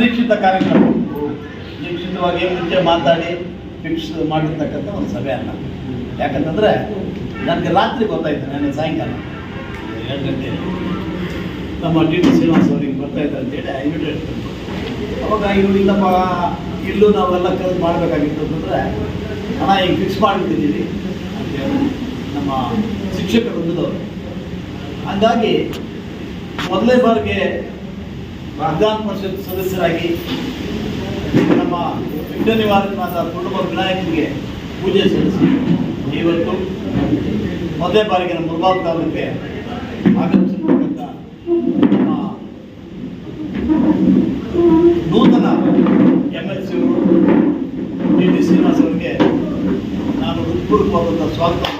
ನಿಶ್ಚಿತ ಕಾರ್ಯಕ್ರಮ. ನಿರೀಕ್ಷಿತವಾಗಿ ಮುಂಚೆ ಮಾತಾಡಿ ಫಿಕ್ಸ್ ಮಾಡಿರ್ತಕ್ಕಂಥ ಒಂದು ಸಭೆ ಅಲ್ಲ ಯಾಕಂತಂದರೆ ನನಗೆ ರಾತ್ರಿ ಗೊತ್ತಾಯ್ತು ನನಗೆ ಸಾಯಂಕಾಲ. ಎರಡು ಗಂಟೆ. ನಮ್ಮ ಟಿ ಟಿ ಶ್ರೀನಿವಾಸ್ ಅವರಿಗೆ ಬರ್ತಾಯಿದ್ದಾರೆ ಅಂತೇಳಿ ಹೇಳ್ತಾರೆ. ಅವಾಗ ಇವ್ರು ಇಲ್ಲಪ್ಪ, ಇಲ್ಲೂ ನಾವೆಲ್ಲ ಕೆಲಸ ಮಾಡಬೇಕಾಗಿತ್ತು ಅಂತಂದರೆ ಹಣ ಈಗ ಫಿಕ್ಸ್ ಮಾಡಿಬಿಟ್ಟಿದ್ದೀವಿ. ಅಂತೇಳಿ ನಮ್ಮ ಶಿಕ್ಷಕರು ಬಂದದವರು ಹಾಗಾಗಿ ಮೊದಲನೇ ಬಾರಿಗೆ ವಿಧಾನ ಪರಿಷತ್ ಸದಸ್ಯರಾಗಿ ನಮ್ಮ ವಿಘ್ನ ನಿವಾರಕನಾದ ಕುಟುಂಬ ವಿನಾಯಕನಿಗೆ ಪೂಜೆ ಸಲ್ಲಿಸಿ. ಇವತ್ತು ಮೊದಲೇ ಬಾರಿಗೆ ನಮ್ಮ ಮುಲ್ಬಾಲ್ ತಾಲೂಕಿಗೆ ಆಗಮಿಸಿರ್ತಕ್ಕಂಥ ನಮ್ಮ ನೂತನ M L C D D Srinivas ಅವರಿಗೆ ನಾನು ಹೃತ್ಪೂರ್ವಕವಾದಂಥ ಸ್ವಾಗತ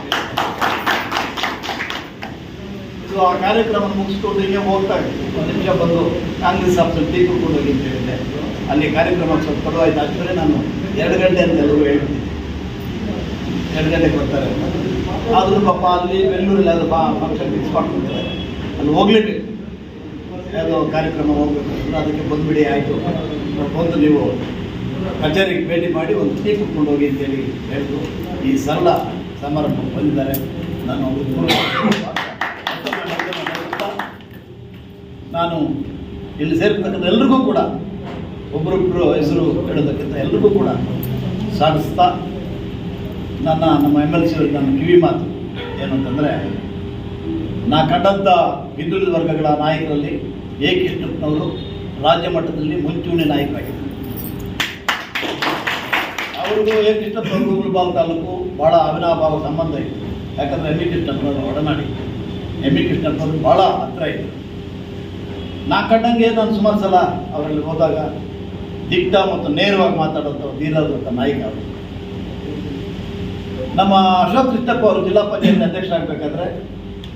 ಇದು ಆ ಕಾರ್ಯಕ್ರಮ ಮುಗಿಸ್ಕೊಂಡು ಹೀಗೆ ಹೋಗ್ತಾ ಇತ್ತು ಒಂದು ನಿಮಿಷ ಬಂದು ಕಾಂಗ್ರೆಸ್ ಆಫೀಸಲ್ಲಿ ಟೀ ಕುಡ್ಕೊಂಡು ಹೋಗಿ ಅಂತ. ಹೇಳಿದೆ ಅಲ್ಲಿ ಕಾರ್ಯಕ್ರಮ ಸ್ವಲ್ಪ ತಡವಾಯ್ತು ಆದ್ಮೇಲೆ ನಾನು ಎರಡು ಗಂಟೆ ಅಂತ ಎಲ್ಲರೂ ಹೇಳ್ತೀನಿ ಎರಡು ಗಂಟೆಗೆ ಬರ್ತಾರೆ ಆದರೂ ಪಾಪ ಅಲ್ಲಿ ಬೆಂಗಳೂರಲ್ಲಿ ಅದು ಫಂಕ್ಷನ್ ಫಿಕ್ಸ್ ಮಾಡ್ಕೊಳ್ತಾರೆ ಅಲ್ಲಿ ಹೋಗ್ಲೇಬೇಕು. ಯಾವುದೋ ಕಾರ್ಯಕ್ರಮ ಹೋಗ್ಬೇಕು ಅಂದರೆ ಅದಕ್ಕೆ ಬಂದುಬಿಡಿ, ಆಯಿತು. ಬಂದು ನೀವು ಕಚೇರಿಗೆ ಭೇಟಿ ಮಾಡಿ ಒಂದು ಟೀ ಕುಟ್ಕೊಂಡು ಹೋಗಿ ಅಂತೇಳಿ ಹೇಳಿದ್ರು ಈ ಸರಳ ಸಮಾರಂಭಕ್ಕೆ ಬಂದಿದ್ದಾರೆ. ನಾನು ನಾನು ಇಲ್ಲಿ ಸೇರ್ತಕ್ಕಂಥ ಎಲ್ರಿಗೂ ಕೂಡ ಒಬ್ಬರೊಬ್ಬರು ಹೆಸರು ಹೇಳೋದಕ್ಕಿಂತ ಎಲ್ರಿಗೂ ಕೂಡ ಸಾಧಿಸ್ತಾ ನನ್ನ, ನಮ್ಮ ಎಂ ಎಲ್ ಸಿ ನನ್ನ ಕಿವಿ ಮಾತು ಏನು ಅಂತಂದರೆ, ನಾ ಕಂಡಂಥ ಹಿಂದುಳಿದ ವರ್ಗಗಳ ನಾಯಕರಲ್ಲಿ ಎ ಕೃಷ್ಣಪ್ಪನವರು ರಾಜ್ಯ ಮಟ್ಟದಲ್ಲಿ ಮುಂಚೂಣಿ ನಾಯಕರಾಗಿದ್ದರು? ಅವ್ರಿಗೂ ಎ ಕೃಷ್ಣಪ್ಪನವ್ರಿಗೂ ಮುಳಬಾಲ್ ತಾಲೂಕು ಭಾಳ ಅವಿನಾಭಾವ ಸಂಬಂಧ ಇತ್ತು ಯಾಕಂದರೆ ಎಂ ಇ ಕೃಷ್ಣಪ್ಪನವರು ಒಡನಾಡಿ ಎಂ ಇ ಕೃಷ್ಣಪ್ಪನವರು ಭಾಳ ಹತ್ರ ಇತ್ತು ನಾ ಕಂಡಂಗೆ ನಾನು ಸುಮಾರು ಸಲ ಅವರಲ್ಲಿ ಹೋದಾಗ ದಿಟ್ಟ ಮತ್ತು ನೇರವಾಗಿ ಮಾತಾಡೋದು ಧೀರಾದಂಥ ನಾಯಕ ಅವರು. ನಮ್ಮ ಅಶೋಕ್ ಕೃಷ್ಣಪ್ಪ ಅವರು ಜಿಲ್ಲಾ ಪಂಚಾಯತ್ ಅಧ್ಯಕ್ಷರಾಗಬೇಕಾದ್ರೆ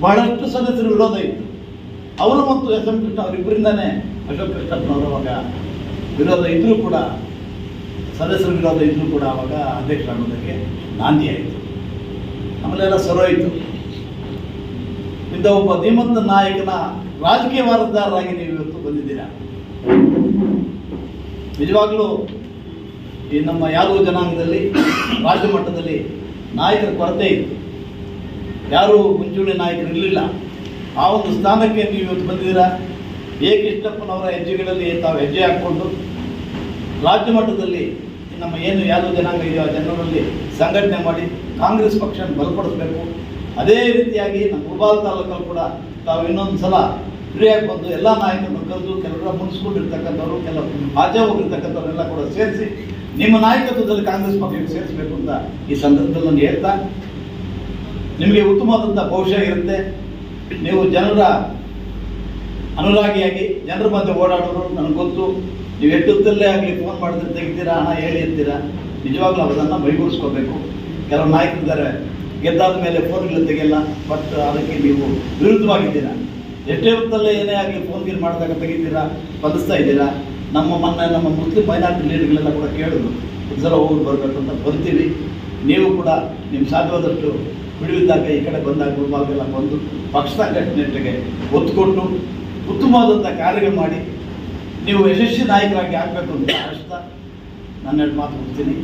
ಬಹಳಷ್ಟು ಸದಸ್ಯರು ವಿರೋಧ ಇತ್ತು. ಅವರು ಮತ್ತು ಎಸ್ ಎಂ ಕೃಷ್ಣ ಅವರಿಬ್ಬರಿಂದನೇ ಅಶೋಕ್ ಕೃಷ್ಣಪ್ಪನವರು ಅವಾಗ ವಿರೋಧ ಇದ್ದರೂ ಕೂಡ, ಸದಸ್ಯರ ವಿರೋಧ ಇದ್ದರೂ ಕೂಡ ಅವಾಗ ಅಧ್ಯಕ್ಷರಾಗೋದಕ್ಕೆ ನಾಂದಿ ಆಯಿತು. ಆಮೇಲೆ ಎಲ್ಲ ಸರೋಯಿತು ಇಂಥ ಒಬ್ಬ ಧೀಮಂತ ನಾಯಕನ ರಾಜಕೀಯ ವಾರದಾರರಾಗಿ ನೀವು ಇವತ್ತು ಬಂದಿದ್ದೀರಾ? ನಿಜವಾಗ್ಲೂ ಈ ನಮ್ಮ ಯಾದವ ಜನಾಂಗದಲ್ಲಿ, ರಾಜ್ಯ ಮಟ್ಟದಲ್ಲಿ ನಾಯಕರ ಕೊರತೆ ಇತ್ತು. ಯಾರೂ ಮುಂಚೂಣಿ ನಾಯಕರು ಇರಲಿಲ್ಲ. ಆ ಒಂದು ಸ್ಥಾನಕ್ಕೆ ನೀವು ಇವತ್ತು ಬಂದಿದ್ದೀರಾ? ಎ ಕೃಷ್ಣಪ್ಪನವರ ಹೆಜ್ಜೆಗಳಲ್ಲಿ ತಾವು ಹೆಜ್ಜೆ ಹಾಕ್ಕೊಂಡು ರಾಜ್ಯ ಮಟ್ಟದಲ್ಲಿ ನಮ್ಮ ಏನು ಯಾದವ ಜನಾಂಗ ಇದೆಯೋ ಆ ಜನರಲ್ಲಿ ಸಂಘಟನೆ ಮಾಡಿ ಕಾಂಗ್ರೆಸ್ ಪಕ್ಷನ ಬಲಪಡಿಸಬೇಕು ಅದೇ ರೀತಿಯಾಗಿ ನಮ್ಮ ಗುರುಬಾಲ್ ತಾಲೂಕಲ್ಲಿ ಕೂಡ ತಾವು ಇನ್ನೊಂದು ಸಲ ಫ್ರೀಯಾಗಿ ಬಂದು ಎಲ್ಲ ನಾಯಕರನ್ನು ಕರೆದು ಕೆಲವರ ಮುನ್ಸ್ಕೊಂಡಿರ್ತಕ್ಕಂಥವ್ರು, ಕೆಲವು ಆಚೆ ಹೋಗಿರ್ತಕ್ಕಂಥವ್ರೆಲ್ಲ ಕೂಡ ಸೇರಿಸಿ ನಿಮ್ಮ ನಾಯಕತ್ವದಲ್ಲಿ ಕಾಂಗ್ರೆಸ್ ಪಕ್ಷಕ್ಕೆ ಸೇರಿಸಬೇಕು ಅಂತ ಈ ಸಂದರ್ಭದಲ್ಲಿ ನಾನು ಹೇಳ್ತಾ, ನಿಮಗೆ ಉತ್ತಮವಾದಂಥ ಭವಿಷ್ಯ ಇರುತ್ತೆ. ನೀವು ಜನರ ಅನುರಾಗಿಯಾಗಿ, ಜನರ ಮಧ್ಯೆ ಓಡಾಡೋರು ನನಗೆ ಗೊತ್ತು. ನೀವು ಎಟ್ಟುತ್ತಲ್ಲೇ ಆಗಲಿ ಫೋನ್ ಮಾಡಿದ್ರೆ ತೆಗಿತೀರಾ, ಹಣ ಹೇಳಿ ಅಂತೀರಾ ನಿಜವಾಗ್ಲೂ ಅದನ್ನು ಮೈಗೂಡಿಸ್ಕೋಬೇಕು. ಕೆಲವು ನಾಯಕರಿದ್ದಾರೆ ಗೆದ್ದಾದ ಮೇಲೆ ಫೋನ್ಗಳು ತೆಗೆಯಲ್ಲ ಬಟ್ ಅದಕ್ಕೆ ನೀವು ವಿರುದ್ಧವಾಗಿದ್ದೀರಾ? ಎಷ್ಟೇ ಹೊತ್ತಲ್ಲೇ ಏನೇ ಆಗಲಿ ಫೋನ್ ಗೀನ್ ಮಾಡಿದಾಗ ತೆಗಿತೀರಾ? ಬದಲಿಸ್ತಾ ಇದ್ದೀರಾ? ನಮ್ಮ ಮೊನ್ನೆ, ನಮ್ಮ ಮುಸ್ಲಿಂ ಮೈನಾರಿಟಿ ಲೀಡರ್ಗಳೆಲ್ಲ ಕೂಡ ಕೇಳಿದ್ರು ಒಂದು ಸಲ ಹೋಗಿ ಬರಬೇಕು ಅಂತ ಬರ್ತೀವಿ ನೀವು ಕೂಡ ನಿಮ್ಮ ಸಾಧ್ಯವಾದಷ್ಟು ಬಿಡುವಿದ್ದಾಗ ಈ ಕಡೆ ಬಂದಾಗ ಗುಲ್ಬಾರ್ಗೆಲ್ಲ ಬಂದು ಪಕ್ಷದ ಕಟ್ಟಿನಿಟ್ಟಿಗೆ ಒತ್ತು ಕೊಟ್ಟು ಉತ್ತಮವಾದಂಥ ಕಾರ್ಯಗಳು ಮಾಡಿ, ನೀವು ಯಶಸ್ವಿ ನಾಯಕರಾಗಿ ಆಗಬೇಕು ಅಂತ ಅಷ್ಟ ನನ್ನ ಮಾತು ಮುಗಿಸ್ತೀನಿ.